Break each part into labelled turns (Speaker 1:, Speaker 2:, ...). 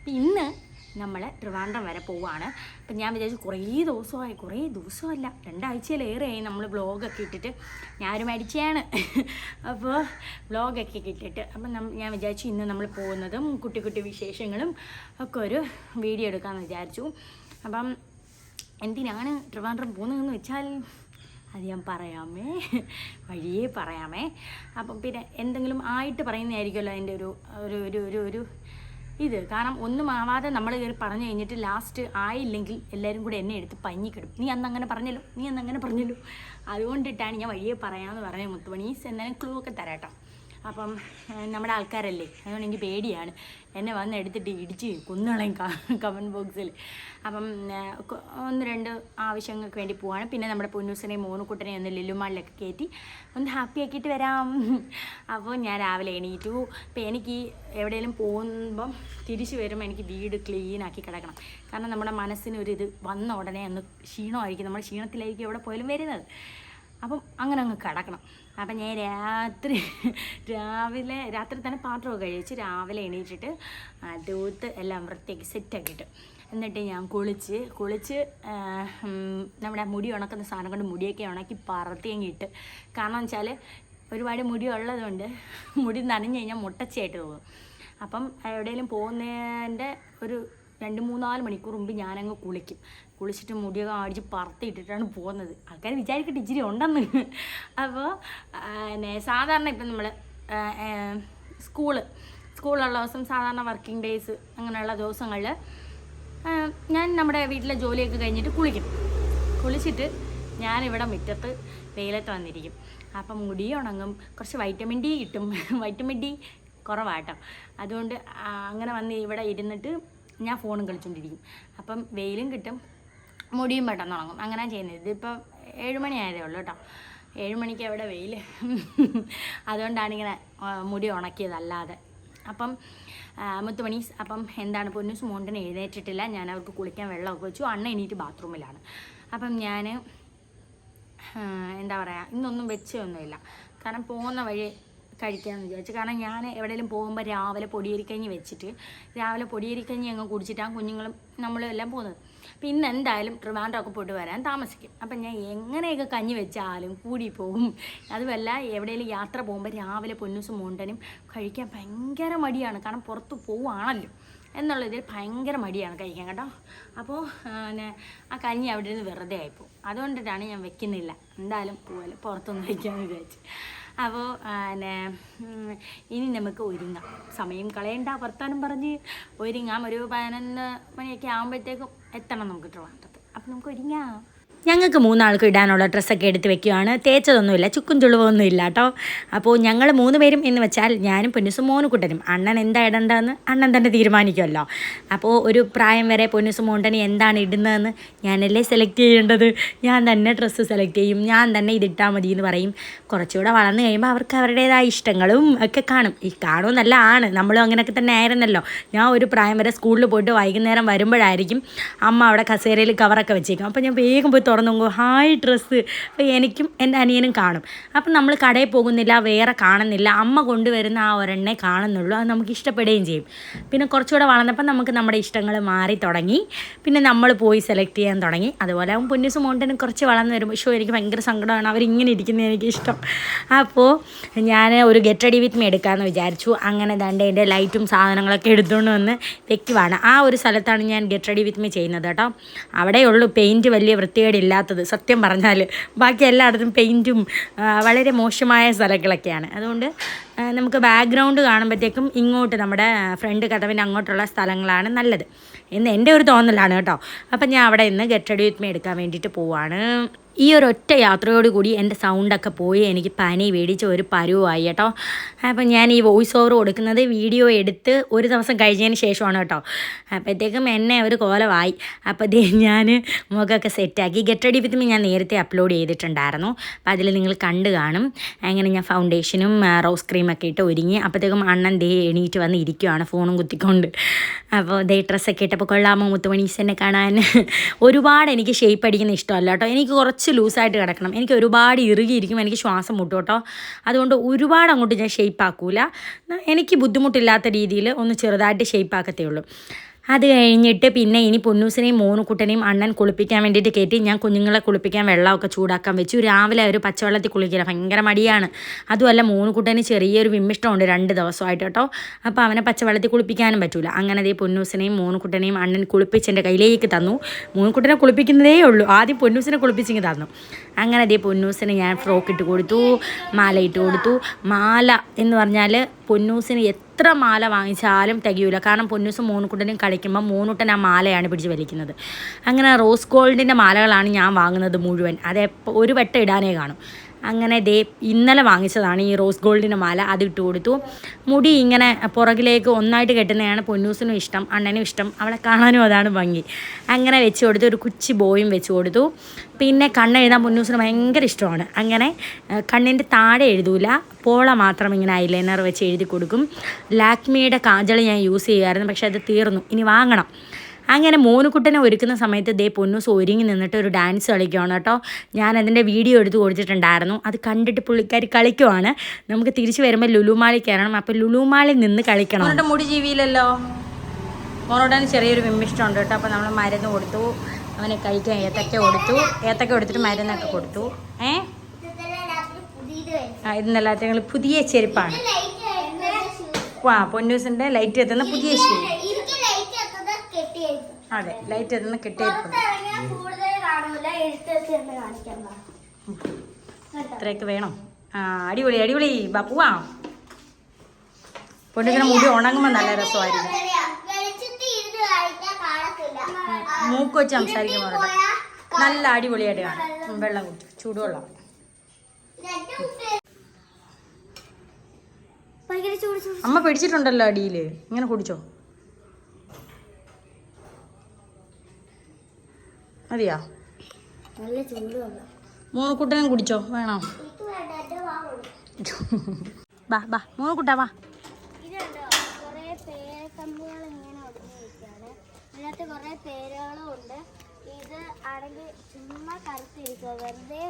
Speaker 1: അപ്പം ഇന്ന് നമ്മൾ ട്രിവാൻഡ്രം വരെ പോവുകയാണ് അപ്പം ഞാൻ വിചാരിച്ചു കുറേ ദിവസമായി കുറേ ദിവസമല്ല രണ്ടാഴ്ചയിലേറെയായി നമ്മൾ വ്ളോഗൊക്കെ ഇട്ടിട്ട്. ഞാനൊരു മടിച്ചയാണ്. അപ്പോൾ വ്ളോഗൊക്കെ ഇട്ടിട്ട്. അപ്പം ഞാൻ വിചാരിച്ചു ഇന്ന് നമ്മൾ പോകുന്നതും കുട്ടി കുട്ടി വിശേഷങ്ങളും ഒക്കെ ഒരു വീഡിയോ എടുക്കാമെന്ന് വിചാരിച്ചു. അപ്പം എന്തിനാണ് ട്രിവാൻഡ്രം പോകുന്നതെന്ന് വെച്ചാൽ അത് ഞാൻ പറയാമേ വഴിയേ പറയാമേ. അപ്പം പിന്നെ എന്തെങ്കിലും ആയിട്ട് പറയുന്നതായിരിക്കുമല്ലോ അതിന്റെ ഒരു ഒരു ഒരു ഒരു ഇത് കാരണം ഒന്നും ആവാതെ നമ്മൾ കയറി പറഞ്ഞു കഴിഞ്ഞിട്ട് ലാസ്റ്റ് ആയില്ലെങ്കിൽ എല്ലാവരും കൂടെ എന്നെ എടുത്ത് പഞ്ഞിക്കിടും. നീ അന്ന് അങ്ങനെ പറഞ്ഞല്ലോ നീ അന്ന് അങ്ങനെ പറഞ്ഞല്ലോ. അതുകൊണ്ടിട്ടാണ് ഞാൻ വഴിയെ പറയാമെന്ന് പറഞ്ഞ മുത്തുമണീസ് എന്നാലും ക്ലൂ ഒക്കെ തരാട്ടോ. അപ്പം നമ്മുടെ ആൾക്കാരല്ലേ? അതുകൊണ്ട് എനിക്ക് പേടിയാണ്. എന്നെ വന്ന് എടുത്തിട്ട് ഇടിച്ച് കൊന്നുകളയും കമന്റ് ബോക്സിൽ അപ്പം ഒന്ന് രണ്ട് ആവശ്യങ്ങൾക്ക് വേണ്ടി പോവാണ്. പിന്നെ നമ്മുടെ പൊന്നൂസിനെയും മോനുക്കുട്ടനെയും ഒന്ന് ലുലുമാളിലൊക്കെ കയറ്റി ഒന്ന് ഹാപ്പി ആക്കിയിട്ട് വരാം. അപ്പോൾ ഞാൻ രാവിലെ എണീറ്റു. ഇപ്പം എനിക്ക് എവിടെയെങ്കിലും പോകുമ്പം തിരിച്ചു വരുമ്പോൾ എനിക്ക് വീട് ക്ലീൻ ആക്കി കിടക്കണം. കാരണം നമ്മുടെ മനസ്സിനൊരിത് വന്ന ഉടനെ ഒന്ന് ക്ഷീണമായിരിക്കും. നമ്മുടെ ക്ഷീണത്തിലായിരിക്കും എവിടെ പോയാലും വരുന്നത്. അപ്പം അങ്ങനെ അങ്ങ് കിടക്കണം. അപ്പം ഞാൻ രാത്രി രാവിലെ രാത്രി തന്നെ പാത്രമൊക്കെ കഴിച്ച് രാവിലെ എണീറ്റിട്ട് തൂത്ത് എല്ലാം വൃത്തിയാക്കി സെറ്റാക്കിയിട്ട് എന്നിട്ട് ഞാൻ കുളിച്ച് കുളിച്ച് നമ്മുടെ മുടി ഉണക്കുന്ന സാധനം കൊണ്ട് മുടിയൊക്കെ ഉണക്കി പറത്തിയങ്ങിയിട്ട് കാരണം വെച്ചാൽ ഒരുപാട് മുടി ഉള്ളതുകൊണ്ട് മുടി നനഞ്ഞു കഴിഞ്ഞാൽ മുട്ടച്ചയായിട്ട് തോന്നും അപ്പം എവിടെയെങ്കിലും പോകുന്നതിന്റെ ഒരു രണ്ട് മൂന്നാൽ മണിക്കൂർ മുമ്പ് ഞാനങ്ങ് കുളിക്കും. കുളിച്ചിട്ട് മുടിയൊക്കെ അടിച്ച് പറത്തിയിട്ടിട്ടാണ് പോകുന്നത്. ആൾക്കാർ വിചാരിക്കട്ടെ ഇച്ചിരി ഉണ്ടെന്ന്. അപ്പോൾ പിന്നെ സാധാരണ ഇപ്പം നമ്മൾ സ്കൂൾ സ്കൂളുള്ള ദിവസം സാധാരണ വർക്കിംഗ് ഡേയ്സ് അങ്ങനെയുള്ള ദിവസങ്ങളിൽ ഞാൻ നമ്മുടെ വീട്ടിലെ ജോലിയൊക്കെ കഴിഞ്ഞിട്ട് കുളിക്കും. കുളിച്ചിട്ട് ഞാനിവിടെ മുറ്റത്ത് വെയിലത്ത് വന്നിരിക്കും. അപ്പം മുടി ഉണങ്ങും. കുറച്ച് വൈറ്റമിൻ ഡി കിട്ടും. വൈറ്റമിൻ ഡി കുറവാട്ടോ. അതുകൊണ്ട് അങ്ങനെ വന്ന് ഇവിടെ ഇരുന്നിട്ട് ഞാൻ ഫോണും കളിച്ചുകൊണ്ടിരിക്കും അപ്പം വെയിലും കിട്ടും മുടിയും പെട്ടെന്ന് ഉണങ്ങും അങ്ങനെ ചെയ്യുന്നത്. ഇതിപ്പോൾ ഏഴുമണി ആയതേ ഉള്ളൂ കേട്ടോ. ഏഴുമണിക്ക് അവിടെ വെയിൽ അതുകൊണ്ടാണ് ഇങ്ങനെ മുടി ഉണക്കിയതല്ലാതെ. അപ്പം ആ, മുത്തുമണി അപ്പം എന്താണ് പൊന്നൂസ് മോണ്ടൻ എഴുന്നേറ്റിട്ടില്ല. ഞാൻ അവർക്ക് കുളിക്കാൻ വെള്ളമൊക്കെ വെച്ചു. അണ്ണ എണീറ്റ് ബാത്റൂമിലാണ്. അപ്പം ഞാൻ എന്താ പറയുക ഇന്നൊന്നും വെച്ചൊന്നുമില്ല. കാരണം പോകുന്ന വഴി കഴിക്കാമെന്ന് വിചാരിച്ചു. കാരണം ഞാൻ എവിടെയെങ്കിലും പോകുമ്പോൾ രാവിലെ പൊടിയരിക്കഞ്ഞി വെച്ചിട്ട് രാവിലെ പൊടിയരിക്കഞ്ഞി അങ്ങ് കുടിച്ചിട്ടാണ് കുഞ്ഞുങ്ങളും നമ്മളും എല്ലാം പോകുന്നത്. അപ്പം ഇന്ന് എന്തായാലും ട്രിവാൻഡ്രമൊക്കെ പോയിട്ട് വരാൻ താമസിക്കും. അപ്പം ഞാൻ എങ്ങനെയൊക്കെ കഞ്ഞി വെച്ചാലും കൂടി പോകും. അതുമല്ല എവിടെയെങ്കിലും യാത്ര പോകുമ്പോൾ രാവിലെ പൊന്നൂസും മുണ്ടനും കഴിക്കാൻ ഭയങ്കര മടിയാണ്. കാരണം പുറത്ത് പോവുകയാണല്ലോ എന്നുള്ളതിൽ ഭയങ്കര മടിയാണ് കഴിക്കാൻ കേട്ടോ. അപ്പോൾ പിന്നെ ആ കഞ്ഞി അവിടെ നിന്ന് വെറുതെ ആയിപ്പോവും. അതുകൊണ്ടിട്ടാണ് ഞാൻ വെക്കുന്നില്ല. എന്തായാലും പോലെ പുറത്തൊന്നും കഴിക്കാമെന്ന് വിചാരിച്ചു. അപ്പോൾ ഇനി നമുക്ക് ഒരുങ്ങാം. സമയം കളയണ്ട വർത്താനം പറഞ്ഞ് ഒരുങ്ങാം. ഒരു പതിനൊന്ന് മണിയൊക്കെ ആകുമ്പോഴത്തേക്കും എത്തണം നമുക്ക് ട്രിവാൻഡ്രത്ത്. അപ്പോൾ നമുക്ക് ഒരുങ്ങാം. ഞങ്ങൾക്ക് മൂന്നാൾക്ക് ഇടാനുള്ള ഡ്രസ്സൊക്കെ എടുത്ത് വെക്കുകയാണ് തേച്ചതൊന്നുമില്ല ചുക്കും ചുളുവൊന്നും ഇല്ല കേട്ടോ. അപ്പോൾ ഞങ്ങൾ മൂന്ന് പേരും എന്ന് വെച്ചാൽ ഞാനും പൊന്നുസും മോനുകുട്ടനും. അണ്ണൻ എന്താ ഇടേണ്ടതെന്ന് അണ്ണൻ തന്നെ തീരുമാനിക്കുമല്ലോ. അപ്പോൾ ഒരു പ്രായം വരെ പൊന്നുസും മോണ്ടന് എന്താണ് ഇടുന്നതെന്ന് ഞാനല്ലേ സെലക്ട് ചെയ്യേണ്ടത്? ഞാൻ തന്നെ ഡ്രസ്സ് സെലക്ട് ചെയ്യും. ഞാൻ തന്നെ ഇതിട്ടാൽ മതി എന്ന് പറയും. കുറച്ചുകൂടെ വളർന്നു കഴിയുമ്പോൾ അവർക്ക് അവരുടേതായ ഇഷ്ടങ്ങളും ഒക്കെ കാണും. ഈ കാണുമെന്നല്ല ആണ്. നമ്മളും അങ്ങനെയൊക്കെ തന്നെ ആയിരുന്നല്ലോ. ഞാൻ ഒരു പ്രായം വരെ സ്കൂളിൽ പോയിട്ട് വൈകുന്നേരം വരുമ്പോഴായിരിക്കും അമ്മ അവിടെ കസേരയിൽ കവറൊക്കെ വെച്ചേക്കും. അപ്പോൾ ഞാൻ വേഗം പോയി തുറന്നു നോക്കും ഹായ് ഡ്രസ്സ്. എനിക്കും എന്റെ അനിയനും കാണും. അപ്പം നമ്മൾ കടയിൽ പോകുന്നില്ല വേറെ കാണുന്നില്ല. അമ്മ കൊണ്ടുവരുന്ന ആ ഒരെണ്ണേ കാണുന്നുള്ളൂ. അത് നമുക്ക് ഇഷ്ടപ്പെടുകയും ചെയ്യും. പിന്നെ കുറച്ചുകൂടെ വളർന്നപ്പോൾ നമുക്ക് നമ്മുടെ ഇഷ്ടങ്ങൾ മാറി തുടങ്ങി. പിന്നെ നമ്മൾ പോയി സെലക്ട് ചെയ്യാൻ തുടങ്ങി. അതുപോലെ അവൻ പൊന്നിസ് മോണ്ടനും കുറച്ച് വളർന്നു വരുമ്പോൾ ഷോ എനിക്ക് ഭയങ്കര സങ്കടമാണ്. അവരിങ്ങനെ ഇരിക്കുന്നത് എനിക്കിഷ്ടം. അപ്പോൾ ഞാൻ ഒരു ഗെറ്റ് റെഡി വിത്ത് മീ എടുക്കാമെന്ന് വിചാരിച്ചു. അങ്ങനെ തന്നെ എന്റെ ലൈറ്റും സാധനങ്ങളൊക്കെ എടുത്തുകൊണ്ട് വന്ന് വെക്കുവാണ്. ആ ഒരു സ്ഥലത്താണ് ഞാൻ ഗെറ്റ് റെഡി വിത്ത് മീ ചെയ്യുന്നത് കേട്ടോ. അവിടെയുള്ളൂ പെയിന്റ് വലിയ വൃത്തികേടില്ലാത്തത് സത്യം പറഞ്ഞാൽ ബാക്കി എല്ലായിടത്തും പെയിന്റും വളരെ മോശമായ സ്ഥലങ്ങളൊക്കെയാണ്. അതുകൊണ്ട് നമുക്ക് ബാക്ക്ഗ്രൗണ്ട് കാണുമ്പോഴത്തേക്കും ഇങ്ങോട്ട് നമ്മുടെ ഫ്രണ്ട് കഥവിന്റെ അങ്ങോട്ടുള്ള സ്ഥലങ്ങളാണ് നല്ലത്. എന്ന് എന്റെ ഒരു തോന്നലാണ് കേട്ടോ. അപ്പം ഞാൻ അവിടെ നിന്ന് ഗെറ്റ് റെഡി വിത്ത് മീ എടുക്കാൻ വേണ്ടിയിട്ട് പോവാണ്. ഈ ഒരു ഒറ്റ യാത്രയോടുകൂടി എന്റെ സൗണ്ടൊക്കെ പോയി. എനിക്ക് പനി പേടിച്ച് ഒരു പരുവായി കേട്ടോ. അപ്പം ഞാൻ ഈ വോയിസ് ഓവർ കൊടുക്കുന്നത് വീഡിയോ എടുത്ത് ഒരു ദിവസം കഴിഞ്ഞതിന് ശേഷമാണ് കേട്ടോ. അപ്പോഴത്തേക്കും എന്നെ ഒരു കോലമായി. അപ്പോൾ ദേ ഞാൻ മുഖമൊക്കെ സെറ്റാക്കി ഗെറ്റ് റെഡി വിത്ത് മീ ഞാൻ നേരത്തെ അപ്ലോഡ് ചെയ്തിട്ടുണ്ടായിരുന്നു. അപ്പോൾ അതിൽ നിങ്ങൾ കണ്ടു കാണും. അങ്ങനെ ഞാൻ ഫൗണ്ടേഷനും റോസ് ക്രീമൊക്കെ ഇട്ട് ഒരുങ്ങി. അപ്പോഴത്തേക്കും അണ്ണൻ ദേ എണീറ്റ് വന്ന് ഇരിക്കുവാണ് ഫോണും കുത്തിക്കൊണ്ട്. അപ്പോൾ ദേ ഡ്രസ്സൊക്കെ ഇട്ടപ്പോൾ കൊള്ളാമോ എന്നെ കാണാൻ? ഒരുപാട് എനിക്ക് ഷേപ്പ് അടിക്കുന്ന ഇഷ്ടമല്ല കേട്ടോ. എനിക്ക് കുറച്ച് ലൂസായിട്ട് കിടക്കണം. എനിക്ക് ഒരുപാട് ഇറുകിയിരിക്കും എനിക്ക് ശ്വാസം മുട്ടും കേട്ടോ. അതുകൊണ്ട് ഒരുപാട് അങ്ങോട്ട് ഞാൻ ഷേപ്പ് ആക്കൂല. എനിക്ക് ബുദ്ധിമുട്ടില്ലാത്ത രീതിയിൽ ഒന്ന് ചെറുതായിട്ട് ഷേപ്പ് ആക്കത്തേ ഉള്ളൂ. അത് കഴിഞ്ഞിട്ട് പിന്നെ ഇനി പൊന്നൂസിനെയും മോനുക്കുട്ടനെയും അണ്ണൻ കുളിപ്പിക്കാൻ വേണ്ടിയിട്ട് കയറ്റി ഞാൻ കുഞ്ഞുങ്ങളെ കുളിപ്പിക്കാൻ വെള്ളമൊക്കെ ചൂടാക്കാൻ വെച്ചു. രാവിലെ ഒരു പച്ചവെള്ളത്തിൽ കുളിക്കില്ല ഭയങ്കര മടിയാണ്. അതുമല്ല മോനുക്കുട്ടന് ചെറിയൊരു വിമ്മിഷ്ടമുണ്ട് രണ്ട് ദിവസമായിട്ട് കേട്ടോ. അപ്പോൾ അവനെ പച്ചവെള്ളത്തിൽ കുളിപ്പിക്കാനും പറ്റൂല. അങ്ങനെ ദേ പൊന്നൂസിനെയും മോനുക്കുട്ടനെയും അണ്ണൻ കുളിപ്പിച്ച് എന്റെ കയ്യിലേക്ക് തന്നു. മോനുക്കുട്ടനെ കുളിപ്പിക്കുന്നതേ ഉള്ളൂ. ആദ്യം പൊന്നൂസിനെ കുളിപ്പിച്ചിങ്ങ് തന്നു. അങ്ങനെ അതേ പൊന്നൂസിന് ഞാൻ ഫ്രോക്ക് ഇട്ട് കൊടുത്തു മാല ഇട്ട് കൊടുത്തു. മാല എന്ന് പറഞ്ഞാൽ പൊന്നൂസിന് എത്ര മാല വാങ്ങിച്ചാലും തികയൂല. കാരണം പൊന്നൂസും മൂന്നുകുട്ടനും കളിക്കുമ്പോൾ മൂന്നുട്ടൻ ആ മാലയാണ് പിടിച്ച് വലിക്കുന്നത്. അങ്ങനെ റോസ് ഗോൾഡിന്റെ മാലകളാണ് ഞാൻ വാങ്ങുന്നത് മുഴുവൻ. അത് ഒരു വട്ടം ഇടാനേ കാണും. അങ്ങനെ ദേ ഇന്നലെ വാങ്ങിച്ചതാണ് ഈ റോസ് ഗോൾഡിന്റെ മാല അത് ഇട്ട് കൊടുത്തു. മുടി ഇങ്ങനെ പുറകിലേക്ക് ഒന്നായിട്ട് കെട്ടുന്നതാണ് പൊന്നൂസിനും ഇഷ്ടം അണ്ണനും ഇഷ്ടം അവളെ കാണാനും അതാണ് ഭംഗി. അങ്ങനെ വെച്ച് കൊടുത്തു ഒരു കുച്ചി ബോയും വെച്ച് കൊടുത്തു. പിന്നെ കണ്ണെഴുതാൻ പൊന്നൂസിന് ഭയങ്കര ഇഷ്ടമാണ്. അങ്ങനെ കണ്ണിന്റെ താഴെ എഴുതൂല പോള മാത്രം ഇങ്ങനെ ഐലൈനർ വെച്ച് എഴുതി കൊടുക്കും. ലാക്മിയുടെ കാജൾ ഞാൻ യൂസ് ചെയ്യുമായിരുന്നു പക്ഷെ അത് തീർന്നു. ഇനി വാങ്ങണം. അങ്ങനെ മോനുകുട്ടനെ ഒരുക്കുന്ന സമയത്ത് ദേ പൊന്നൂസ് ഒരുങ്ങി നിന്നിട്ട് ഒരു ഡാൻസ് കളിക്കുവാണ് കേട്ടോ. ഞാൻ അതിന്റെ വീഡിയോ എടുത്ത് കൊടുത്തിട്ടുണ്ടായിരുന്നു. അത് കണ്ടിട്ട് പുള്ളിക്കാർ കളിക്കുവാണ്. നമുക്ക് തിരിച്ചു വരുമ്പോൾ ലുലുമാളി കയറണം അപ്പോൾ ലുലുമാളി നിന്ന് കളിക്കണം. അവരുടെ മുടി ജീവിയില്ലല്ലോ. മോനോട്ടന് ചെറിയൊരു വിമ്മിഷ്ടമുണ്ട് കേട്ടോ. അപ്പോൾ നമ്മൾ മരുന്ന് കൊടുത്തു. അവനെ കഴിക്കാൻ ഏത്തക്ക കൊടുത്തു. ഏത്തക്ക കൊടുത്തിട്ട് മരുന്നൊക്കെ കൊടുത്തു. ഏ? ആ ഇന്നെല്ലാത്തിനും പുതിയ ചെരുപ്പാണ്. വാ പൊന്നൂസിന്റെ ലൈറ്റ് എത്തുന്ന പുതിയ ഷൂ അതെ ലൈറ്റ് എത്തുന്ന കെട്ടിയിരിക്കുന്നു ഇത്രയൊക്കെ വേണം. ആ അടിപൊളി അടിപൊളി. ബാപ്പുവാ പൊണ്ണിങ്ങനെ മുടി ഉണങ്ങുമ്പോൾ നല്ല രസമായിരിക്കും. മൂക്ക് വെച്ച് സംസാരിക്കുമ്പോൾ നല്ല അടിപൊളിയായിട്ട് കാണും. വെള്ളം കുടിച്ചു ചൂടുവെള്ളം. അമ്മ പിടിച്ചിട്ടുണ്ടല്ലോ അടിയിൽ ഇങ്ങനെ കുടിച്ചോ? മതിയാ?
Speaker 2: നല്ല ചൂട് വന്നു.
Speaker 1: മൂന്ന് കുട്ടനും കുടിച്ചോ? വേണോ? ബാ ബാ മൂന്ന് കുട്ട വാ
Speaker 2: കുറേ ഇതിനകത്ത് പേരുകളും ഉണ്ട്. ഇത് ആണെങ്കിൽ ചുമ്മാ കറുത്തിരിക്കുക വെറുതെ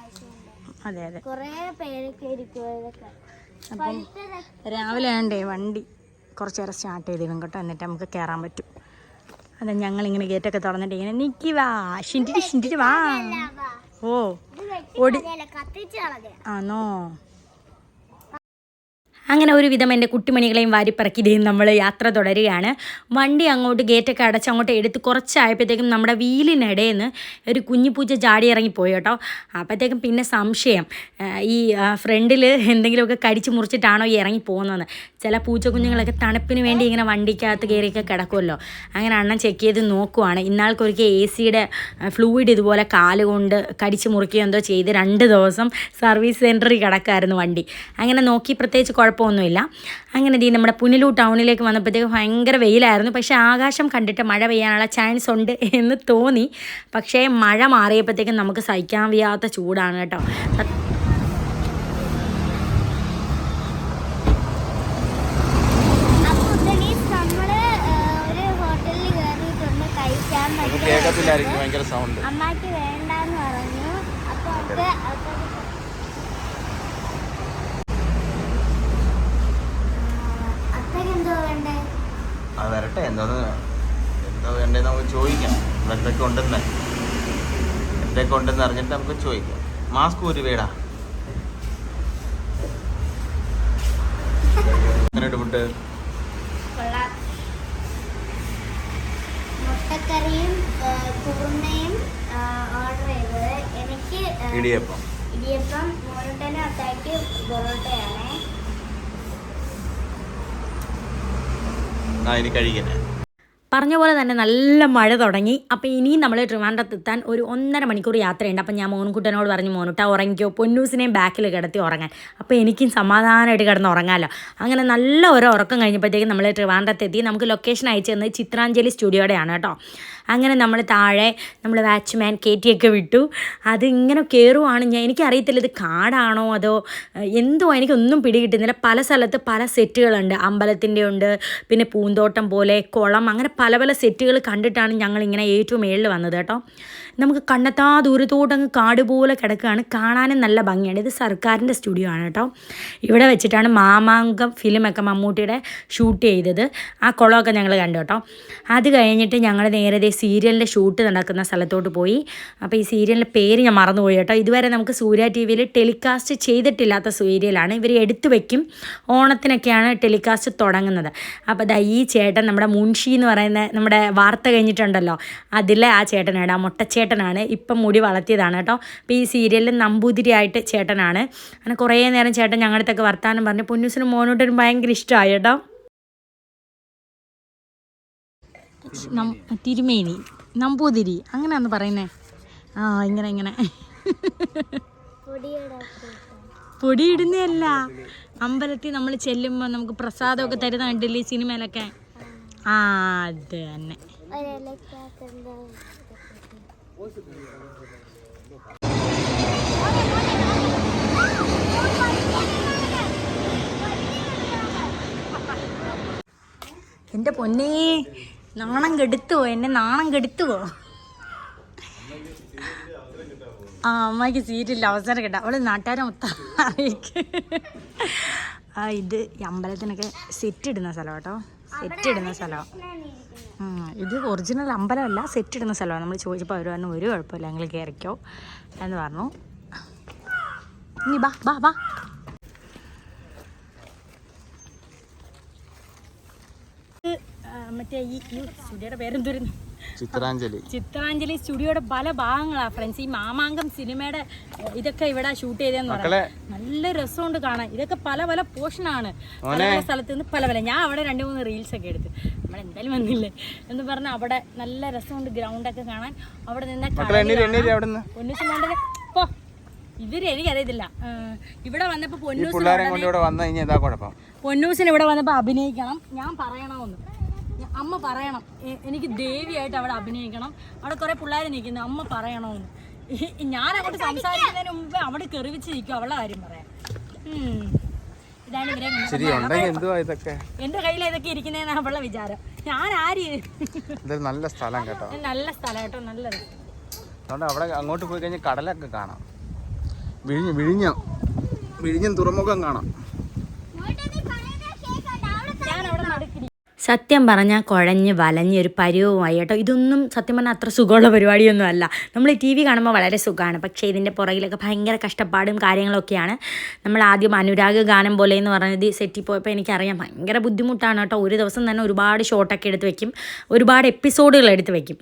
Speaker 2: ആവശ്യമുണ്ട്
Speaker 1: അതെ അതെ.
Speaker 2: കുറേ പേരൊക്കെ ഇരിക്കുക ഇതൊക്കെ.
Speaker 1: അപ്പം രാവിലെ ആണ്ടേ വണ്ടി കുറച്ച് നേരം സ്റ്റാർട്ട് ചെയ്തിടും കേട്ടോ. എന്നിട്ട് നമുക്ക് കയറാൻ പറ്റും. അതെ ഞങ്ങളിങ്ങനെ ഗേറ്റൊക്കെ തുറന്നിട്ട് ഇങ്ങനെ നിക്കി വാ ഷിന്റിട്ട് ഷിന്റിട്ട് വാ. ഓ. ഓടി ആണോ അങ്ങനെ ഒരുവിധം എന്റെ കുട്ടിമണികളെയും വാരിപ്പറക്കി നമ്മൾ യാത്ര തുടരുകയാണ്. വണ്ടി അങ്ങോട്ട് ഗേറ്റൊക്കെ അടച്ച് അങ്ങോട്ട് എടുത്ത് കുറച്ചായപ്പോഴത്തേക്കും നമ്മുടെ വീലിനിടയിൽ നിന്ന് ഒരു കുഞ്ഞു പൂജ ചാടി ഇറങ്ങിപ്പോയി കേട്ടോ. അപ്പോഴത്തേക്കും പിന്നെ സംശയം ഈ ഫ്രണ്ടിൽ എന്തെങ്കിലുമൊക്കെ കടിച്ച് മുറിച്ചിട്ടാണോ ഈ ഇറങ്ങി പോകുന്നതെന്ന്. ചില പൂച്ച കുഞ്ഞുങ്ങളൊക്കെ തണുപ്പിന് വേണ്ടി ഇങ്ങനെ വണ്ടിക്കകത്ത് കയറിയൊക്കെ കിടക്കുമല്ലോ. അങ്ങനെ അണ്ണൻ ചെക്ക് ചെയ്ത് നോക്കുവാണ്. ഇന്നാൾക്കൊരിക്കൽ എ സിയുടെ ഫ്ലൂയിഡ് ഇതുപോലെ കാൽ കൊണ്ട് കടിച്ച് മുറിക്കുകയോ എന്തോ ചെയ്ത് രണ്ട് ദിവസം സർവീസ് സെന്ററിൽ കിടക്കായിരുന്നു വണ്ടി. അങ്ങനെ നോക്കി പ്രത്യേകിച്ച് കുഴപ്പമൊന്നുമില്ല. അങ്ങനെ ദീ നമ്മുടെ പുനലൂർ ടൗണിലേക്ക് വന്നപ്പോഴത്തേക്ക് ഭയങ്കര വെയിലായിരുന്നു. പക്ഷേ ആകാശം കണ്ടിട്ട് മഴ പെയ്യാനുള്ള ചാൻസ് ഉണ്ട് എന്ന് തോന്നി. പക്ഷേ മഴ മാറിയപ്പോഴത്തേക്കും നമുക്ക് സഹിക്കാൻ വയ്യാത്ത ചൂടാണ് കേട്ടോ.
Speaker 3: കേൾക്കത്തില്ലായിരിക്കും. ഭയങ്കര സൗണ്ട്
Speaker 2: അമ്മാക്ക് വേണ്ടാന്ന് പറഞ്ഞു അപ്പൊ അത് അത്രയ്ക്കെന്തോ വേണ്ടേ
Speaker 3: ആ വരട്ടെ എന്തോന്ന് എന്തോ വേണ്ടത് നമുക്ക് ചോദിക്കാം. ഇവിടെ എന്തൊക്കെ ഉണ്ടെന്ന്. എന്തൊക്കെ ഉണ്ടെന്ന് അറിഞ്ഞിട്ട് നമുക്ക് ചോദിക്കാം. മാസ്ക് ഒരു വേടാ എങ്ങനെയുണ്ട് ഫുഡ്
Speaker 2: കൊള്ളാം. മുട്ടക്കറിയും കുറുമയും ഓർഡർ ചെയ്തത് എനിക്ക് ആ,
Speaker 3: ഇടിയപ്പം.
Speaker 2: ഇടിയപ്പം മോരുട്ടനും അത്താക്ക് പൊറോട്ടയാണേ.
Speaker 3: ആ ഇനി
Speaker 1: പറഞ്ഞ പോലെ തന്നെ നല്ല മഴ തുടങ്ങി. അപ്പോൾ ഇനിയും നമ്മൾ ട്രിവാൻഡ്രത്ത് എത്താൻ ഒരു ഒന്നര മണിക്കൂർ യാത്രയുണ്ട്. അപ്പം ഞാൻ മോനുകുട്ടനോട് പറഞ്ഞു മോനുട്ട ഉറങ്ങിക്കോ. പൊന്നൂസിനെയും ബാക്കിൽ കിടത്തി ഉറങ്ങാൻ. അപ്പോൾ എനിക്കും സമാധാനമായിട്ട് കിടന്ന് ഉറങ്ങാമല്ലോ അങ്ങനെ നല്ല ഒരു ഉറക്കം കഴിഞ്ഞപ്പോഴത്തേക്കും നമ്മൾ ട്രിവാൻഡ്രത്ത് എത്തി. നമുക്ക് ലൊക്കേഷൻ അയച്ചു തന്നത് ചിത്രാഞ്ജലി സ്റ്റുഡിയോടെയാണ് കേട്ടോ. അങ്ങനെ നമ്മൾ താഴെ നമ്മൾ വാച്ച്മാൻ കയറ്റിയൊക്കെ വിട്ടു. അത് ഇങ്ങനെ കയറുവാണ് ഞാൻ. എനിക്കറിയത്തില്ല ഇത് കാടാണോ അതോ എന്തോ എനിക്കൊന്നും പിടികിട്ടുന്നില്ല. പല സ്ഥലത്ത് പല സെറ്റുകളുണ്ട്. അമ്പലത്തിന്റെ ഉണ്ട് പിന്നെ പൂന്തോട്ടം പോലെ കുളം അങ്ങനെ പല പല സെറ്റുകൾ കണ്ടിട്ടാണ് ഞങ്ങൾ ഇങ്ങനെ ഏറ്റവും മേളിൽ വന്നത് കേട്ടോ. നമുക്ക് കണ്ണെത്താ ദൂരത്തോട്ട് അങ്ങ് കാട് പോലെ കിടക്കുകയാണ്. കാണാനും നല്ല ഭംഗിയാണ്. ഇത് സർക്കാരിന്റെ സ്റ്റുഡിയോ ആണ് കേട്ടോ. ഇവിടെ വെച്ചിട്ടാണ് മാമാങ്കം ഫിലിമൊക്കെ മമ്മൂട്ടിയുടെ ഷൂട്ട് ചെയ്തത്. ആ കുളമൊക്കെ ഞങ്ങൾ കണ്ടു കേട്ടോ. അത് കഴിഞ്ഞിട്ട് ഞങ്ങൾ നേരത്തെ സീരിയലിന്റെ ഷൂട്ട് നടക്കുന്ന സ്ഥലത്തോട്ട് പോയി. അപ്പോൾ ഈ സീരിയലിന്റെ പേര് ഞാൻ മറന്നുപോയി കേട്ടോ. ഇതുവരെ നമുക്ക് സൂര്യ ടി വിയിൽ ടെലികാസ്റ്റ് ചെയ്തിട്ടില്ലാത്ത സീരിയലാണ്. ഇവർ എടുത്തു വയ്ക്കും ഓണത്തിനൊക്കെയാണ് ടെലികാസ്റ്റ് തുടങ്ങുന്നത്. അപ്പോൾ ദാ ഈ ചേട്ടൻ നമ്മുടെ മുൻഷി എന്ന് പറയുന്ന നമ്മുടെ വാർത്ത കഴിഞ്ഞിട്ടുണ്ടല്ലോ. അതിലെ ആ ചേട്ടനാണ് ആ മുട്ടച്ചേട്ടനാണ് ഇപ്പം മുടി വളർത്തിയതാണ് കേട്ടോ. അപ്പോൾ ഈ സീരിയലിൽ നമ്പൂതിരിയായിട്ട് ചേട്ടനാണ്. അങ്ങനെ കുറേ നേരം ചേട്ടൻ ഞങ്ങളുടെ അടുത്തൊക്കെ വർത്താനം പറഞ്ഞു പൊന്നൂസിനും മോനോട്ടൊരു ഭയങ്കര ഇഷ്ടമായി കേട്ടോ. തിരുമേനി നമ്പൂതിരി അങ്ങനെയാന്ന് പറയുന്നേ. ആ ഇങ്ങനെ ഇങ്ങനെ. പൊടി അമ്പലത്തിൽ നമ്മൾ ചെല്ലുമ്പോൾ നമുക്ക് പ്രസാദമൊക്കെ തരുന്ന കണ്ടില്ലേ സിനിമയിലൊക്കെ ആ അത് തന്നെ. എന്റെ പൊന്നേ നാണം കെടുത്തുവോ? എന്നെ നാണം കെടുത്തുവോ? ആ അമ്മയ്ക്ക് സീറ്റില്ല അവസരം കിട്ടാം. അവൾ നാട്ടുകാരെ മൊത്തം ആ ഇത് അമ്പലത്തിനൊക്കെ സെറ്റ് ഇടുന്ന സ്ഥലം കേട്ടോ സെറ്റ് ഇടുന്ന സ്ഥലമാണ് ഇത് ഒറിജിനൽ അമ്പലമല്ല സെറ്റ് ഇടുന്ന സ്ഥലമാണ് നമ്മൾ ചോദിച്ചപ്പോൾ അവർ പറഞ്ഞു ഒരു കുഴപ്പമില്ല ഞങ്ങൾ കയറിക്കോ എന്ന് പറഞ്ഞു. ഇനി ബാ ബാ ബാ മറ്റേ ഈ സ്റ്റുഡിയോയുടെ പേരെന്തുരുന്നു
Speaker 3: ചിത്രാഞ്ജലി.
Speaker 1: ചിത്രാഞ്ജലി സ്റ്റുഡിയോയുടെ പല ഭാഗങ്ങളാണ് ഫ്രണ്ട്സ് ഈ മാമാങ്കം സിനിമയുടെ ഇതൊക്കെ ഇവിടെ ഷൂട്ട് ചെയ്തതെന്ന്
Speaker 3: മക്കളെ.
Speaker 1: പറയാം നല്ല രസമുണ്ട് കാണാൻ. ഇതൊക്കെ പല പല പോർഷനാണ് പല പല സ്ഥലത്ത് നിന്ന് പല പല. ഞാൻ അവിടെ രണ്ട് മൂന്ന് റീൽസ് ഒക്കെ എടുത്ത്. നമ്മൾ എന്തായാലും വന്നില്ലേ? എന്ന് പറഞ്ഞാൽ അവിടെ നല്ല രസമുണ്ട് ഗ്രൗണ്ട് ഒക്കെ കാണാൻ. അവിടെ നിന്ന്
Speaker 3: മക്കളെ എണ്ണീര് എണ്ണീര് അവിടെ നിന്ന്
Speaker 1: പൊന്നൂസ് മോണ്ടനെ. പോ. ഇവർ എനിക്കറിയത്തില്ല ഇവിടെ വന്നപ്പോ പൊന്നൂസിന് ഇവിടെ വന്നപ്പോ അഭിനയിക്കണം. ഞാൻ പറയണമെന്ന് അമ്മ പറയണം. എനിക്ക് ദേവിയായിട്ട് അവിടെ അഭിനയിക്കണം. അവിടെ കുറെ പിള്ളേർ നിൽക്കുന്നു. അമ്മ പറയണമെന്ന് ഞാൻ അങ്ങോട്ട് സംസാരിക്കുന്നതിന് മുമ്പ് അവിടെ കെറിവിച്ച് നിൽക്കും അവളെ കാര്യം പറയാം. എന്റെ ഇതാണ് ഇവരെ എന്റെ കയ്യിൽ ഇതൊക്കെ ഇരിക്കുന്നതെന്നാണ് അവളുടെ വിചാരം. ഞാൻ ആര്?
Speaker 3: നല്ല സ്ഥലം കേട്ടോ.
Speaker 1: നല്ല സ്ഥലം കേട്ടോ നല്ലത്.
Speaker 3: അതുകൊണ്ട് അവിടെ അങ്ങോട്ട് പോയി കഴിഞ്ഞാൽ കടലൊക്കെ കാണാം. വിഴിഞ്ഞ വിഴിഞ്ഞം. വിഴിഞ്ഞം തുറമുഖം കാണാം
Speaker 1: ഞാൻ അവിടെ നടുക്കിരി
Speaker 4: സത്യം പറഞ്ഞാൽ കുഴഞ്ഞ് വലഞ്ഞ് ഒരു പരിവുമായി കേട്ടോ. ഇതൊന്നും സത്യം പറഞ്ഞാൽ അത്ര സുഖമുള്ള പരിപാടിയൊന്നും അല്ല. നമ്മൾ ടി വി കാണുമ്പോൾ വളരെ സുഖമാണ്. പക്ഷേ ഇതിന്റെ പുറകിലൊക്കെ ഭയങ്കര കഷ്ടപ്പാടും കാര്യങ്ങളൊക്കെയാണ്. നമ്മൾ ആദ്യം അനുരാഗ് ഗാനം പോലെ എന്ന് പറഞ്ഞത് സെറ്റിൽ പോയപ്പോൾ എനിക്കറിയാം ഭയങ്കര ബുദ്ധിമുട്ടാണ് കേട്ടോ. ഒരു ദിവസം തന്നെ ഒരുപാട് ഷോട്ടൊക്കെ എടുത്ത് വെക്കും. ഒരുപാട് എപ്പിസോഡുകൾ എടുത്ത് വെക്കും.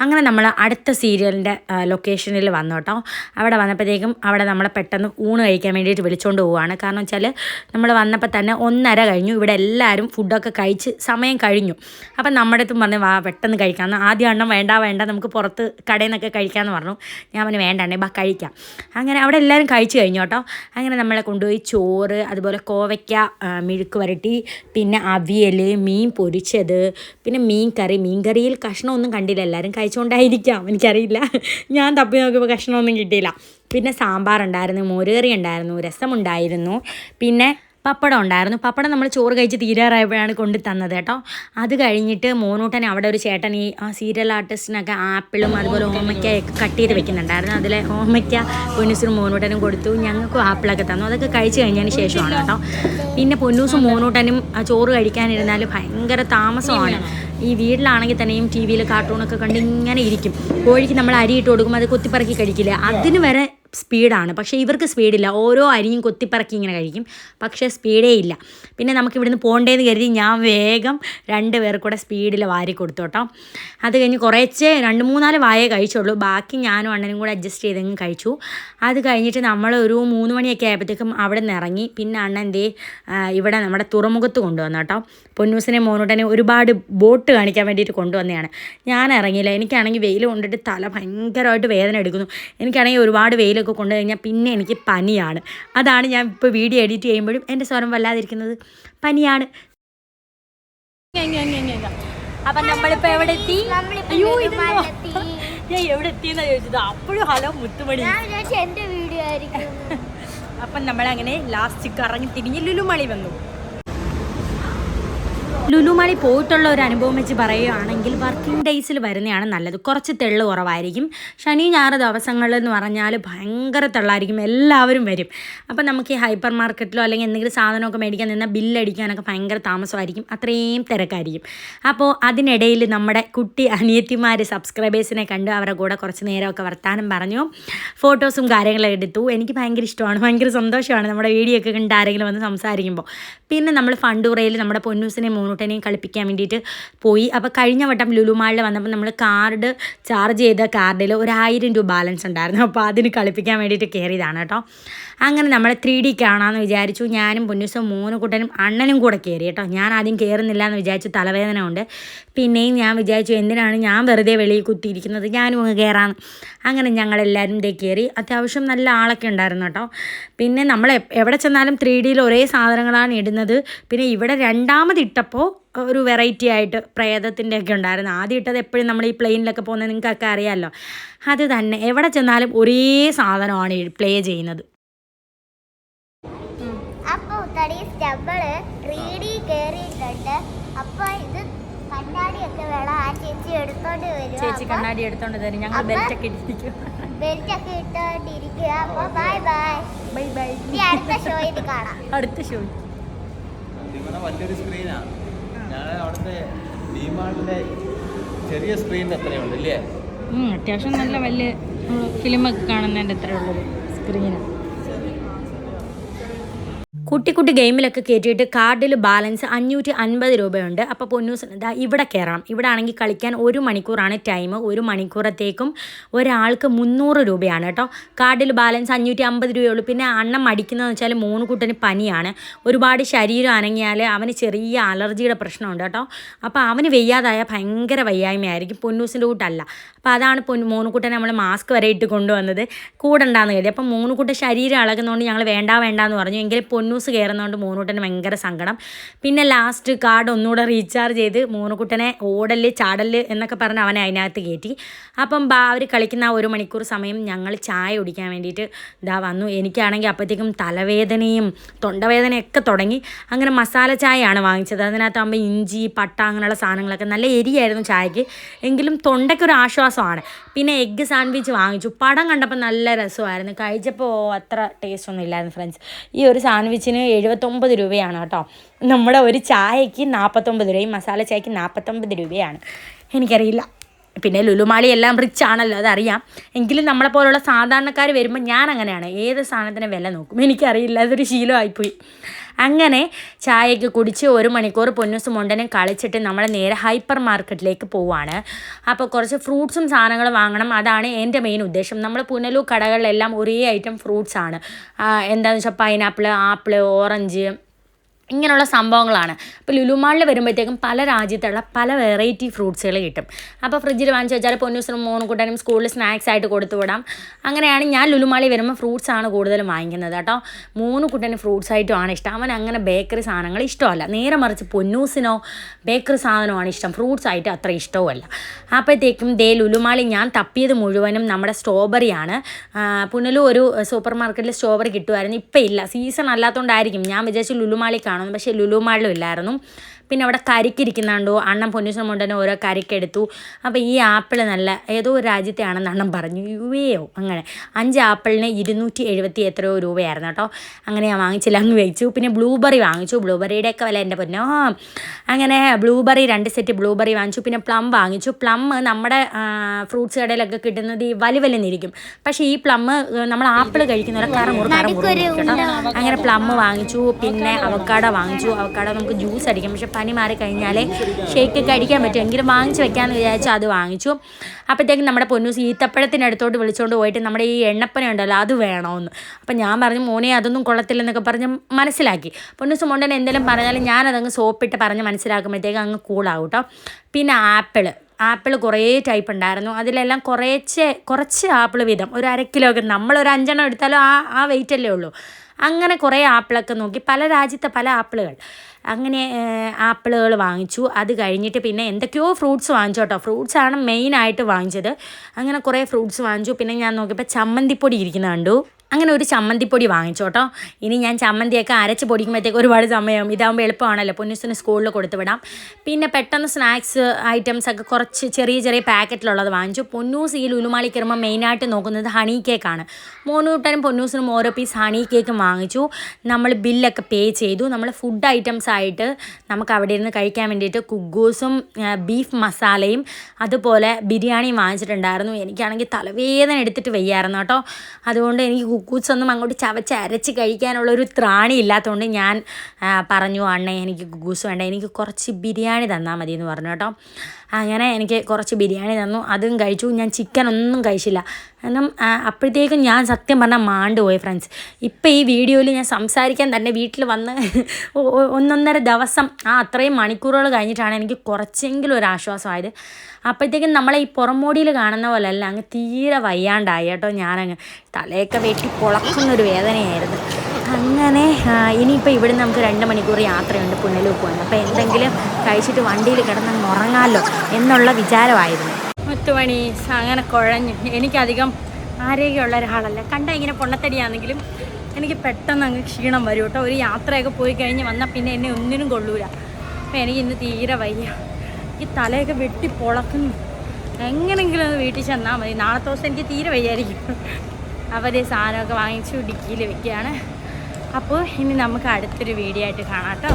Speaker 4: അങ്ങനെ നമ്മൾ അടുത്ത സീരിയലിന്റെ ലൊക്കേഷനിൽ വന്നു കേട്ടോ. അവിടെ വന്നപ്പോഴത്തേക്കും അവിടെ നമ്മളെ പെട്ടെന്ന് ഊണ് കഴിക്കാൻ വേണ്ടിയിട്ട് വിളിച്ചുകൊണ്ട് പോവുകയാണ്. കാരണം വെച്ചാൽ നമ്മൾ വന്നപ്പോൾ തന്നെ ഒന്നര കഴിഞ്ഞു. ഇവിടെ എല്ലാവരും ഫുഡൊക്കെ കഴിച്ച് സമയം കഴിഞ്ഞു. അപ്പം നമ്മുടെ അടുത്തും പറഞ്ഞു വാ പെട്ടെന്ന് കഴിക്കാമെന്ന് ആദ്യം എണ്ണം വേണ്ട വേണ്ട നമുക്ക് പുറത്ത് കടയിൽ നിന്നൊക്കെ കഴിക്കാമെന്ന് പറഞ്ഞു. ഞാൻ പറഞ്ഞു വേണ്ടേ ബാ കഴിക്കാം. അങ്ങനെ അവിടെ എല്ലാവരും കഴിച്ചു കഴിഞ്ഞു കേട്ടോ. അങ്ങനെ നമ്മളെ കൊണ്ടുപോയി ചോറ് അതുപോലെ കോവയ്ക്ക മെഴുക്ക് വരട്ടി പിന്നെ അവിയൽ മീൻ പൊരിച്ചത് പിന്നെ മീൻ കറി. മീൻ കറിയിൽ കഷ്ണമൊന്നും കണ്ടില്ല. എല്ലാവരും കഴിച്ചുകൊണ്ടായിരിക്കാം എനിക്കറിയില്ല. ഞാൻ തപ്പി നോക്കിയപ്പോൾ കഷ്ണമൊന്നും കിട്ടിയില്ല. പിന്നെ സാമ്പാർ ഉണ്ടായിരുന്നു മോരുകറി ഉണ്ടായിരുന്നു രസമുണ്ടായിരുന്നു. പിന്നെ പപ്പടം ഉണ്ടായിരുന്നു. പപ്പടം നമ്മൾ ചോറ് കഴിച്ച് തീരാറായപ്പോഴാണ് കൊണ്ട് തന്നത് കേട്ടോ. അത് കഴിഞ്ഞിട്ട് മോനൂട്ടൻ അവിടെ ഒരു ചേട്ടൻ ഈ സീരിയൽ ആർട്ടിസ്റ്റിനൊക്കെ ആപ്പിളും അതുപോലെ ഓമയ്ക്കയൊക്കെ കട്ട് ചെയ്ത് വെക്കുന്നുണ്ടായിരുന്നു. അതിലെ ഓമയ്ക്ക പൊന്നൂസിനും മോനൂട്ടനും കൊടുത്തു. ഞങ്ങൾക്കും ആപ്പിളൊക്കെ തന്നു. അതൊക്കെ കഴിച്ച് കഴിഞ്ഞതിന് ശേഷമാണ് കേട്ടോ. പിന്നെ പൊന്നൂസും മോനൂട്ടനും ചോറ് കഴിക്കാനിരുന്നാൽ ഭയങ്കര താമസമാണ്. ഈ വീട്ടിലാണെങ്കിൽ തന്നെയും ടി വിയിൽ കാർട്ടൂണൊക്കെ കണ്ട് ഇങ്ങനെ ഇരിക്കും. കോഴിക്ക് നമ്മൾ അരി ഇട്ട് കൊടുക്കുമ്പോൾ അത് കൊത്തിപ്പറക്കി കഴിക്കില്ല. അതിന് വരെ സ്പീഡാണ്. പക്ഷേ ഇവർക്ക് സ്പീഡില്ല. ഓരോ അരിയും കൊത്തിപ്പറക്കി ഇങ്ങനെ കഴിക്കും. പക്ഷേ സ്പീഡേ ഇല്ല. പിന്നെ നമുക്ക് ഇവിടുന്ന് പോകണ്ടേന്ന് കരുതി ഞാൻ വേഗം രണ്ട് പേർ കൂടെ സ്പീഡിൽ വാരി കൊടുത്തു കേട്ടോ അത് കഴിഞ്ഞ് കുറേച്ചേ രണ്ട് മൂന്നാൽ വായേ കഴിച്ചുള്ളൂ. ബാക്കി ഞാനും അണ്ണനും കൂടെ അഡ്ജസ്റ്റ് ചെയ്തങ്ങ് കഴിച്ചു. അത് കഴിഞ്ഞിട്ട് നമ്മൾ ഒരു മൂന്ന് മണിയൊക്കെ ആയപ്പോഴത്തേക്കും അവിടെ നിന്ന് ഇറങ്ങി. പിന്നെ അണ്ണൻ ദേ ഇവിടെ നമ്മുടെ തുറമുഖത്ത് കൊണ്ടുവന്നു കേട്ടോ. പൊന്നൂസിനെ മോനൂട്ടനെ ഒരുപാട് ബോട്ട് കാണിക്കാൻ വേണ്ടിയിട്ട് കൊണ്ടുവന്നതാണ്. ഞാൻ ഇറങ്ങിയില്ല. എനിക്കാണെങ്കിൽ വെയിൽ കൊണ്ടിട്ട് തല ഭയങ്കരമായിട്ട് വേദന എടുക്കുന്നു. എനിക്കാണെങ്കിൽ ഒരുപാട് വെയിലൊക്കെ കൊണ്ടു കഴിഞ്ഞാൽ പിന്നെ എനിക്ക് പനിയാണ്. അതാണ് ഞാൻ ഇപ്പോൾ വീഡിയോ എഡിറ്റ് ചെയ്യുമ്പോഴും എന്റെ സ്വരം വല്ലാതിരിക്കുന്നത്. പനിയാണ്.
Speaker 5: അപ്പൊ നമ്മളിപ്പോ എവിടെ എത്തി അയ്യോ. ഞാൻ എവിടെ എത്തിയെന്നാ ചോദിച്ചത്. അപ്പോഴും ഹലോ മുത്തുമണി.
Speaker 2: എന്റെ വീഡിയോ ആയിരിക്കും.
Speaker 5: അപ്പം നമ്മളങ്ങനെ ലാസ്റ്റ് കറങ്ങി തിരിഞ്ഞ് മണി വന്നു.
Speaker 1: ലുലുമാളി പോയിട്ടുള്ള ഒരു അനുഭവം വെച്ച് പറയുകയാണെങ്കിൽ വർക്കിംഗ് ഡേയ്സിൽ വരുന്നതാണ് നല്ലത്. കുറച്ച് തെള്ളു കുറവായിരിക്കും. ശനി ഞായർ ദിവസങ്ങളിൽ എന്ന് പറഞ്ഞാൽ ഭയങ്കര തെള്ളായിരിക്കും. എല്ലാവരും വരും. അപ്പം നമുക്ക് ഈ ഹൈപ്പർ മാർക്കറ്റിലോ അല്ലെങ്കിൽ എന്തെങ്കിലും സാധനമൊക്കെ മേടിക്കാൻ നിന്നാൽ ബില്ലടിക്കാനൊക്കെ ഭയങ്കര താമസമായിരിക്കും. അത്രയും തിരക്കായിരിക്കും. അപ്പോൾ അതിനിടയിൽ നമ്മുടെ കുട്ടി അനിയത്തിമാർ സബ്സ്ക്രൈബേഴ്സിനെ കണ്ട് അവരുടെ കൂടെ കുറച്ച് നേരമൊക്കെ വർത്താനം പറഞ്ഞു. ഫോട്ടോസും കാര്യങ്ങളൊക്കെ എടുത്തു. എനിക്ക് ഭയങ്കര ഇഷ്ടമാണ്. ഭയങ്കര സന്തോഷമാണ് നമ്മുടെ വീഡിയോ ഒക്കെ കണ്ട് ആരെങ്കിലും വന്ന് സംസാരിക്കുമ്പോൾ. പിന്നെ നമ്മൾ ഫണ്ടൂറയിൽ നമ്മുടെ പൊന്നൂസിനെയും മൂന്നൂട്ടനെയും കളിപ്പിക്കാൻ വേണ്ടിയിട്ട് പോയി. അപ്പോൾ കഴിഞ്ഞ വട്ടം ലുലുമാളിൽ വന്നപ്പോൾ നമ്മൾ കാർഡ് ചാർജ് ചെയ്ത കാർഡിൽ ഒരായിരം രൂപ ബാലൻസ് ഉണ്ടായിരുന്നു. അപ്പോൾ അതിന് കളിപ്പിക്കാൻ വേണ്ടിയിട്ട് കയറിയതാണ് കേട്ടോ. അങ്ങനെ നമ്മൾ ത്രീ ഡി കാണാമെന്ന് വിചാരിച്ചു. ഞാനും പൊന്നൂസും മൂന്ന് കൂട്ടനും അണ്ണനും കൂടെ കയറി കേട്ടോ. ഞാൻ ആദ്യം കയറുന്നില്ല എന്ന് വിചാരിച്ചു തലവേദന ഉണ്ട് പിന്നെയും ഞാൻ വിചാരിച്ചു എന്തിനാണ് ഞാൻ വെറുതെ വെളിയിൽ കുത്തിയിരിക്കുന്നത്? ഞാനും അങ്ങ് കയറാമെന്ന് അങ്ങനെ ഞങ്ങളെല്ലാവരും ഇതേ കയറി അത്യാവശ്യം നല്ല ആളൊക്കെ ഉണ്ടായിരുന്നു കേട്ടോ. പിന്നെ നമ്മൾ എവിടെ ചെന്നാലും ത്രീ ഡിയിൽ ഒരേ സാധനങ്ങളാണ് ഇടുന്നത്. പിന്നെ ഇവിടെ രണ്ടാമത് ഇട്ടപ്പോൾ ഒരു വെറൈറ്റി ആയിട്ട് പ്രേതത്തിന്റെ ഒക്കെ ഉണ്ടായിരുന്നു. ആദ്യം ഇട്ടത് എപ്പോഴും നമ്മൾ ഈ പ്ലെയിനിലൊക്കെ പോകുന്നത് നിങ്ങൾക്കൊക്കെ അറിയാമല്ലോ. അത് തന്നെ. എവിടെ ചെന്നാലും ഒരേ സാധനമാണ് പ്ലേ ചെയ്യുന്നത്.
Speaker 2: അപ്പൊ തടീസ് നമ്മൾ ത്രീ ഡി കേറിയിട്ടുണ്ട് അപ്പൊ ഇത് കണ്ണാടിയൊക്കെ വേണം ആ ചേച്ചി എടുത്തോണ്ട് വരും
Speaker 5: ചേച്ചി കണ്ണാടി എടുത്തോണ്ട് തരും. ഞങ്ങൾ
Speaker 2: ബെൽറ്റൊക്കെ
Speaker 5: ബെൽറ്റ് ഒക്കെ ഇട്ടിരിക്കും
Speaker 2: ബെൽറ്റ് ഒക്കെ ഇട്ടോണ്ടിരിക്കുക അപ്പൊ ബൈ ബൈ.
Speaker 5: ബൈ ബൈ
Speaker 2: അടുത്ത ഷോയിൽ കാണാം.
Speaker 5: അടുത്ത ഷോ
Speaker 3: ഇവിടെ വലിയൊരു സ്ക്രീനാണ് ഞാൻ അവിടുത്തെ ചെറിയ സ്ക്രീനിൽ എത്രയുണ്ട് ഇല്ലേ?
Speaker 5: അത്യാവശ്യം നല്ല വലിയ ഫിലിമൊക്കെ കാണുന്നതിന്റെ അത്ര സ്ക്രീനാണ് സ്ക്രീന്
Speaker 1: കുട്ടി കുട്ടി ഗെയിമിലൊക്കെ കയറ്റിയിട്ട് കാർഡിൽ ബാലൻസ് അഞ്ഞൂറ്റി അൻപത് രൂപയുണ്ട്. അപ്പോൾ പൊന്നൂസിന് ഇതാ ഇവിടെ കയറണം ഇവിടെ ആണെങ്കിൽ കളിക്കാൻ ഒരു മണിക്കൂറാണ് ടൈം. ഒരു മണിക്കൂറത്തേക്കും ഒരാൾക്ക് മുന്നൂറ് രൂപയാണ് കേട്ടോ. കാർഡിൽ ബാലൻസ് അഞ്ഞൂറ്റി അമ്പത് രൂപയുള്ളൂ പിന്നെ അണ്ണം മടിക്കുന്നതെന്ന് വെച്ചാൽ മൂന്ന് കുട്ടന് പനിയാണ്. ഒരുപാട് ശരീരം അനങ്ങിയാൽ അവന് ചെറിയ അലർജിയുടെ പ്രശ്നമുണ്ട് കേട്ടോ. അപ്പോൾ അവന് വയ്യാതായ ഭയങ്കര വയ്യായ്മയായിരിക്കും. പൊന്നൂസിന്റെ കൂട്ടല്ല. അപ്പോൾ അതാണ് പൊന്നു കുട്ടനെ നമ്മൾ മാസ്ക് വരെ ഇട്ട് കൊണ്ടുവന്നത്. കൂടണ്ടാന്ന് കരുതി. അപ്പം മൂന്നുകുട്ടൻ ശരീരം അളകുന്നതുകൊണ്ട് ഞങ്ങൾ വേണ്ട വേണ്ട എന്ന് പറഞ്ഞു എങ്കിലും പൊന്നൂസ് കയറുന്നതുകൊണ്ട് മൂന്നുകുട്ടന് ഭയങ്കര സങ്കടം. പിന്നെ ലാസ്റ്റ് കാർഡ് ഒന്നുകൂടെ റീചാർജ് ചെയ്ത് മൂന്നുകുട്ടനെ ഓടൽ ചാടൽ എന്നൊക്കെ പറഞ്ഞ് അവനെ അതിനകത്ത് കയറ്റി അപ്പം ബാ അവർ കളിക്കുന്ന ആ ഒരു മണിക്കൂർ സമയം ഞങ്ങൾ ചായ കുടിക്കാൻ വേണ്ടിയിട്ട് ഇതാ വന്നു. എനിക്കാണെങ്കിൽ അപ്പോഴത്തേക്കും തലവേദനയും തൊണ്ടവേദനയൊക്കെ തുടങ്ങി. അങ്ങനെ മസാല ചായയാണ് വാങ്ങിച്ചത്. അതിനകത്താകുമ്പോൾ ഇഞ്ചി പട്ട അങ്ങനെയുള്ള സാധനങ്ങളൊക്കെ നല്ല എരിയായിരുന്നു ചായക്ക്. എങ്കിലും തൊണ്ടയ്ക്കൊരു ആശ്വാസമാണ്. പിന്നെ എഗ്ഗ് സാൻഡ്വിച്ച് വാങ്ങിച്ചു. പടം കണ്ടപ്പോൾ നല്ല രസമായിരുന്നു. കഴിച്ചപ്പോൾ അത്ര ടേസ്റ്റ് ഒന്നും ഇല്ലായിരുന്നു ഫ്രണ്ട്സ് ഈ ഒരു സാൻഡ്വിച്ചിന് എഴുപത്തൊമ്പത് രൂപയാണ് കേട്ടോ. നമ്മുടെ ഒരു ചായയ്ക്ക് നാൽപ്പത്തൊമ്പത് രൂപയും മസാല ചായക്ക് നാൽപ്പത്തൊമ്പത് രൂപയാണ്. എനിക്കറിയില്ല. പിന്നെ ലുലുമാളി എല്ലാം റിച്ച് ആണല്ലോ അതറിയാം. എങ്കിലും നമ്മളെ പോലുള്ള സാധാരണക്കാർ വരുമ്പോൾ ഞാൻ അങ്ങനെയാണ്. ഏത് സാധനത്തിന് വില നോക്കും. എനിക്കറിയില്ല അതൊരു ശീലമായിപ്പോയി. അങ്ങനെ ചായയൊക്കെ കുടിച്ച് ഒരു മണിക്കൂർ പൊന്നൂസും മുണ്ടനും കളിച്ചിട്ട് നമ്മൾ നേരെ ഹൈപ്പർ മാർക്കറ്റിലേക്ക് പോവാണ്. അപ്പോൾ കുറച്ച് ഫ്രൂട്ട്സും സാധനങ്ങളും വാങ്ങണം. അതാണ് എന്റെ മെയിൻ ഉദ്ദേശം. നമ്മൾ പുനലൂർ കടകളിലെല്ലാം ഒരേ ഐറ്റം ഫ്രൂട്ട്സ് ആണ്. എന്താണെന്ന് വെച്ചാൽ പൈനാപ്പിൾ ആപ്പിൾ ഓറഞ്ച് ഇങ്ങനെയുള്ള സംഭവങ്ങളാണ്. അപ്പോൾ ലുലുമാളിൽ വരുമ്പോഴത്തേക്കും പല രാജ്യത്തുള്ള പല വെറൈറ്റി ഫ്രൂട്ട്സുകൾ കിട്ടും. അപ്പോൾ ഫ്രിഡ്ജിൽ വാങ്ങിച്ച് വെച്ചാൽ പൊന്നൂസിനും മൂന്ന് കൂട്ടനും സ്കൂളിൽ സ്നാക്സ് ആയിട്ട് കൊടുത്തു വിടാം. അങ്ങനെയാണ് ഞാൻ ലുലുമാളി വരുമ്പോൾ ഫ്രൂട്ട്സ് ആണ് കൂടുതലും വാങ്ങിക്കുന്നത് കേട്ടോ. മൂന്ന് കൂട്ടന് ഫ്രൂട്ട്സ് ആയിട്ടുമാണ് ഇഷ്ടം. അവൻ അങ്ങനെ ബേക്കറി സാധനങ്ങൾ ഇഷ്ടമല്ല. നേരെ മറിച്ച് പൊന്നൂസിനോ ബേക്കറി സാധനമാണ് ഇഷ്ടം. ഫ്രൂട്ട്സ് ആയിട്ട് അത്ര ഇഷ്ടവുമല്ല. അപ്പോഴത്തേക്കും ദേ ലുലുമാളി ഞാൻ തപ്പിയത് മുഴുവനും നമ്മുടെ സ്ട്രോബെറിയാണ് പുനലും ഒരു സൂപ്പർ മാർക്കറ്റിൽ സ്ട്രോബെറി കിട്ടുമായിരുന്നു. ഇപ്പം ഇല്ല. സീസൺ അല്ലാത്തതുകൊണ്ടായിരിക്കും ഞാൻ വിചാരിച്ചു ലുലുമാളി കാണുന്നു പക്ഷേ ലുലു മാളിലും ഇല്ലായിരുന്നു. പിന്നെ അവിടെ കരിക്കിരിക്കുന്നുണ്ടോ? അണ്ണൻ പൊന്നൂസം കൊണ്ടുതന്നെ ഓരോ കരിക്കെടുത്തു. അപ്പോൾ ഈ ആപ്പിൾ നല്ല ഏതോ ഒരു രാജ്യത്തെ ആണെന്ന് അണ്ണൻ പറഞ്ഞു. യുവയോ അങ്ങനെ. അഞ്ച് ആപ്പിളിന് ഇരുന്നൂറ്റി എഴുപത്തി എത്രയോ രൂപയായിരുന്നു കേട്ടോ. അങ്ങനെ ഞാൻ വാങ്ങിച്ചില്ല അങ്ങ് വെച്ചു. പിന്നെ ബ്ലൂബെറി വാങ്ങിച്ചു. ബ്ലൂബെറിയുടെ ഒക്കെ വില എന്റെ പൊന്നോ. അങ്ങനെ ബ്ലൂബെറി രണ്ട് സെറ്റ് ബ്ലൂബെറി വാങ്ങിച്ചു. പിന്നെ പ്ലം വാങ്ങിച്ചു. പ്ലം നമ്മുടെ ഫ്രൂട്ട്സ് കടയിലൊക്കെ കിട്ടുന്നത് ഈ വലി വലിന്നിരിക്കും പക്ഷേ ഈ പ്ലം നമ്മൾ ആപ്പിൾ കഴിക്കുന്ന പോലെ അങ്ങനെ പ്ലം വാങ്ങിച്ചു. പിന്നെ അവക്കാട വാങ്ങിച്ചു. അവക്കാട നമുക്ക് ജ്യൂസ് അടിക്കാം. പക്ഷെ പനി മാറി കഴിഞ്ഞാലേ ഷേക്ക് അടിക്കാൻ പറ്റും. എങ്കിലും വാങ്ങിച്ച് വെക്കാമെന്ന് വിചാരിച്ചു അത് വാങ്ങിച്ചു. അപ്പോഴത്തേക്കും നമ്മുടെ പൊന്നൂസ് ഈത്തപ്പഴത്തിനടുത്തോട്ട് വിളിച്ചുകൊണ്ട് പോയിട്ട് നമ്മുടെ ഈ എണ്ണപ്പന ഉണ്ടല്ലോ അത് വേണമെന്ന് അപ്പം ഞാൻ പറഞ്ഞു മോനെ അതൊന്നും കൊള്ളത്തില്ലെന്നൊക്കെ പറഞ്ഞ് മനസ്സിലാക്കി. പൊന്നൂസ് മോണ്ടൻ എന്തെങ്കിലും പറഞ്ഞാലും ഞാനതങ്ങ് സോപ്പിട്ട് പറഞ്ഞ് മനസ്സിലാക്കുമ്പോഴത്തേക്ക് അങ്ങ് കൂളാവും കേട്ടോ പിന്നെ ആപ്പിൾ ആപ്പിൾ കുറേ ടൈപ്പ് ഉണ്ടായിരുന്നു. അതിലെല്ലാം കുറേച്ചേ കുറച്ച് ആപ്പിൾ വീതം. ഒരു അര കിലോ ഒക്കെ. നമ്മളൊരു അഞ്ചെണ്ണം എടുത്താലും ആ ആ വെയിറ്റ് അല്ലേ ഉള്ളൂ. അങ്ങനെ കുറേ ആപ്പിളൊക്കെ നോക്കി. പല രാജ്യത്തെ പല ആപ്പിളുകൾ. അങ്ങനെ ആപ്പിളുകൾ വാങ്ങിച്ചു. അത് കഴിഞ്ഞിട്ട് പിന്നെ എന്തൊക്കെയോ ഫ്രൂട്ട്സ് വാങ്ങിച്ചു കേട്ടോ. ആണ് മെയിനായിട്ട് വാങ്ങിച്ചത്. അങ്ങനെ കുറേ ഫ്രൂട്ട്സ് വാങ്ങിച്ചു. പിന്നെ ഞാൻ നോക്കിയപ്പോൾ ചമ്മന്തിപ്പൊടി ഇരിക്കുന്ന കണ്ടു. അങ്ങനെ ഒരു ചമ്മന്തിപ്പൊടി വാങ്ങിച്ചോട്ടോ. ഇനി ഞാൻ ചമ്മന്തിയൊക്കെ അരച്ച് പൊടിക്കുമ്പോഴത്തേക്ക് ഒരുപാട് സമയം ഇതാകുമ്പോൾ എളുപ്പമാണല്ലോ. പൊന്നിസിന് സ്കൂളിൽ കൊടുത്തു വിടാം. പിന്നെ പെട്ടെന്ന് സ്നാക്സ് ഐറ്റംസ് ഒക്കെ കുറച്ച് ചെറിയ ചെറിയ പാക്കറ്റിലുള്ളത് വാങ്ങിച്ചു. പൊന്നൂസ് ഈ ലുലുമാളി കയറുമ്പോൾ മെയിനായിട്ട് നോക്കുന്നത് ഹണി കേക്കാണ് മോനൂട്ടനും പൊന്നൂസിനും ഓരോ പീസ് ഹണി കേക്കും വാങ്ങിച്ചു. നമ്മൾ ബില്ലൊക്കെ പേ ചെയ്തു. നമ്മൾ ഫുഡ് ഐറ്റംസ് ആയിട്ട് നമുക്ക് അവിടെ ഇരുന്ന് കഴിക്കാൻ വേണ്ടിയിട്ട് കുഗ്ഗൂസും ബീഫ് മസാലയും അതുപോലെ ബിരിയാണിയും വാങ്ങിച്ചിട്ടുണ്ടായിരുന്നു. എനിക്കാണെങ്കിൽ തലവേദന എടുത്തിട്ട് വയ്യായിരുന്നു കേട്ടോ. അതുകൊണ്ട് എനിക്ക് കുക്കൂസ് ഒന്നും അങ്ങോട്ട് ചവച്ച് അരച്ച് കഴിക്കാനുള്ള ഒരു ത്രാണി ഇല്ലാത്തതുകൊണ്ട് ഞാൻ പറഞ്ഞു അണ്ണേ എനിക്ക് കുക്കൂസ് വേണ്ട. എനിക്ക് കുറച്ച് ബിരിയാണി തന്നാൽ മതി എന്ന് പറഞ്ഞു കേട്ടോ. അങ്ങനെ എനിക്ക് കുറച്ച് ബിരിയാണി തന്നു. അതും കഴിച്ചു. ഞാൻ ചിക്കൻ ഒന്നും കഴിച്ചില്ല. കാരണം അപ്പോഴത്തേക്കും ഞാൻ സത്യം പറഞ്ഞാൽ മാണ്ടുപോയി ഫ്രണ്ട്സ് ഇപ്പം ഈ വീഡിയോയിൽ ഞാൻ സംസാരിക്കാൻ തന്നെ വീട്ടിൽ വന്ന് ഒന്നൊന്നര ദിവസം ആ അത്രയും മണിക്കൂറുകൾ കഴിഞ്ഞിട്ടാണ് എനിക്ക് കുറച്ചെങ്കിലും ഒരു ആശ്വാസമായത്. അപ്പോഴത്തേക്കും നമ്മളെ ഈ പുറമോടിയിൽ കാണുന്ന പോലെ അല്ല അങ്ങ് തീരെ വയ്യാണ്ടായി കേട്ടോ ഞാനങ്ങ്. തലയൊക്കെ വെട്ടി പൊളക്കുന്നൊരു വേദനയായിരുന്നു. അങ്ങനെ ഇനിയിപ്പോൾ ഇവിടുന്ന് നമുക്ക് രണ്ട് മണിക്കൂർ യാത്രയുണ്ട് പുനലൂർ പോകാൻ അപ്പോൾ എന്തെങ്കിലും കഴിച്ചിട്ട് വണ്ടിയിൽ കിടന്നങ്ങ് ഉറങ്ങാമല്ലോ എന്നുള്ള വിചാരമായിരുന്നു.
Speaker 6: മുത്തുമണി അങ്ങനെ കുഴഞ്ഞു. എനിക്കധികം ആരോഗ്യമുള്ള ഒരാളല്ല. കണ്ട ഇങ്ങനെ പൊണ്ണത്തടിയാണെങ്കിലും എനിക്ക് പെട്ടെന്ന് അങ്ങ് ക്ഷീണം വരും കേട്ടോ. ഒരു യാത്രയൊക്കെ പോയി കഴിഞ്ഞ് വന്നാൽ പിന്നെ എന്നെ ഒന്നിനും കൊള്ളൂല. അപ്പം എനിക്ക് ഇന്ന് തീരെ വയ്യ. ഈ തലയൊക്കെ വെട്ടി പൊളക്കുന്നു. എങ്ങനെങ്കിലും ഒന്ന് വീട്ടിൽ ചെന്നാൽ മതി. നാളത്തെ ദിവസം എനിക്ക് തീരെ വയ്യായിരിക്കും. അപ്പോൾ ഈ സാധനമൊക്കെ വാങ്ങിച്ചു ഡിക്കിയിൽ വെക്കുകയാണ്. അപ്പോൾ ഇനി നമുക്ക് അടുത്തൊരു വീഡിയോ ആയിട്ട് കാണാം കേട്ടോ.